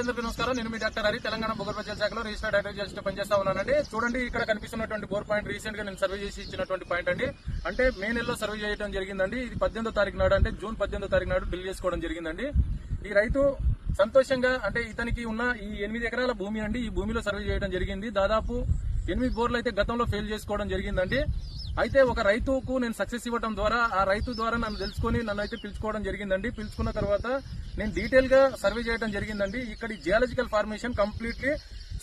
అందరికీ నమస్కారం. నేను మీ డాక్టర్ హరి తెలంగాణ భూగర్భ జల శాఖలో రిజిస్టర్డ్ అడ్వైజర్స్ పనిచేస్తా ఉన్నానండి. చూడండి ఇక్కడ కనిపిస్తున్నటువంటి బోర్ పాయింట్ రీసెంట్గా నేను సర్వే చేసి ఇచ్చినటువంటి పాయింట్ అండి. అంటే మే నెలలో సర్వే చేయడం జరిగిందండి. ఇది పద్దెనిమిదో తారీఖు నాడు అంటే జూన్ పద్దెనిమిదో తారీఖు నాడు బిల్ చేసుకోవడం జరిగిందండి. ఈ రైతు సంతోషంగా అంటే ఇతనికి ఉన్న ఈ ఎనిమిది ఎకరాల భూమి అండి. ఈ భూమిలో సర్వే చేయడం జరిగింది. దాదాపు ఎనిమిది బోర్లు అయితే గతంలో ఫెయిల్ చేసుకోవడం జరిగిందండి. అయితే ఒక రైతుకు నేను సక్సెస్ ఇవ్వడం ద్వారా ఆ రైతు ద్వారా నన్ను తెలుసుకొని నన్ను అయితే పిలుచుకోవడం జరిగిందండి. పిలుచుకున్న తర్వాత నేను డీటెయిల్గా సర్వే చేయడం జరిగిందండి. ఇక్కడ geological formation completely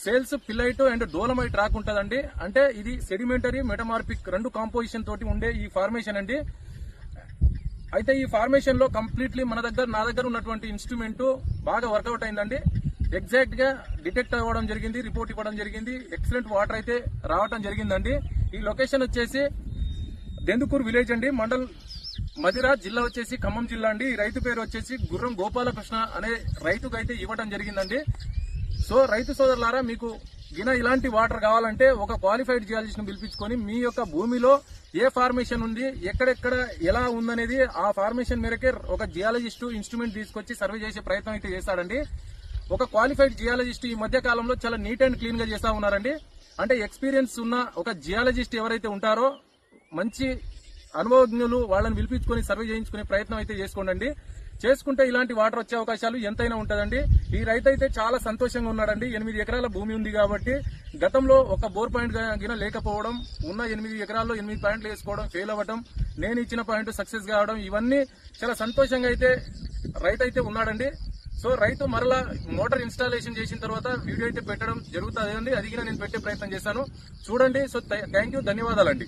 shales phyllite and dolomite rock ఉంటుందండి. అంటే ఇది సెడిమెంటరీ మెటమార్పిక్ రెండు కాంపోజిషన్ తోటి ఉండే ఈ ఫార్మేషన్ అండి. అయితే ఈ ఫార్మేషన్లో కంప్లీట్లీ మన దగ్గర నా దగ్గర ఉన్నటువంటి ఇన్స్ట్రుమెంట్ బాగా వర్కౌట్ అయిందండి. ఎగ్జాక్ట్గా డిటెక్ట్ అవ్వడం జరిగింది రిపోర్ట్ ఇవ్వడం జరిగింది. ఎక్సలెంట్ వాటర్ అయితే రావడం జరిగిందండి. ఈ లొకేషన్ వచ్చేసి దెందుకూరు విలేజ్ అండి. మండల్ మదిరా జిల్లా వచ్చేసి ఖమ్మం జిల్లా అండి. రైతు పేరు వచ్చేసి గుర్రం గోపాలకృష్ణ అనే రైతుకు అయితే ఇవ్వడం జరిగిందండి. సో రైతు సోదరులారా మీకు గిన ఇలాంటి వాటర్ కావాలంటే ఒక క్వాలిఫైడ్ జియాలజిస్ట్ను పిలిపించుకొని మీ యొక్క భూమిలో ఏ ఫార్మేషన్ ఉంది ఎక్కడెక్కడ ఎలా ఉందనేది ఆ ఫార్మేషన్ మేరకే ఒక జియాలజిస్ట్ ఇన్స్ట్రుమెంట్ తీసుకొచ్చి సర్వే చేసే ప్రయత్నం అయితే చేస్తాడండి. ఒక క్వాలిఫైడ్ జియాలజిస్ట్ ఈ మధ్య కాలంలో చాలా నీట్ అండ్ క్లీన్గా చేస్తా ఉన్నారండి. అంటే ఎక్స్పీరియన్స్ ఉన్న ఒక జియాలజిస్ట్ ఎవరైతే ఉంటారో మంచి అనుభవజ్ఞులు వాళ్ళని పిలిపించుకొని సర్వే చేయించుకునే ప్రయత్నం అయితే చేసుకోండి చేసుకుంటే ఇలాంటి వాటర్ వచ్చే అవకాశాలు ఎంతైనా ఉంటుందండి. ఈ రైతు అయితే చాలా సంతోషంగా ఉన్నాడండి. ఎనిమిది ఎకరాల భూమి ఉంది కాబట్టి గతంలో ఒక బోర్ పాయింట్ గిన లేకపోవడం ఉన్న ఎనిమిది ఎకరాల్లో ఎనిమిది పాయింట్లు వేసుకోవడం ఫెయిల్ అవ్వడం నేను ఇచ్చిన పాయింట్ సక్సెస్ కావడం ఇవన్నీ చాలా సంతోషంగా అయితే రైతు అయితే ఉన్నాడండి. సో రైతు మరలా మోటార్ ఇన్స్టాలేషన్ చేసిన తర్వాత వీడియో అయితే పెట్టడం జరుగుతుంది అండి అది కూడా నేను పెట్టే ప్రయత్నం చేశాను చూడండి. So thank you. ధన్యవాదాలండి.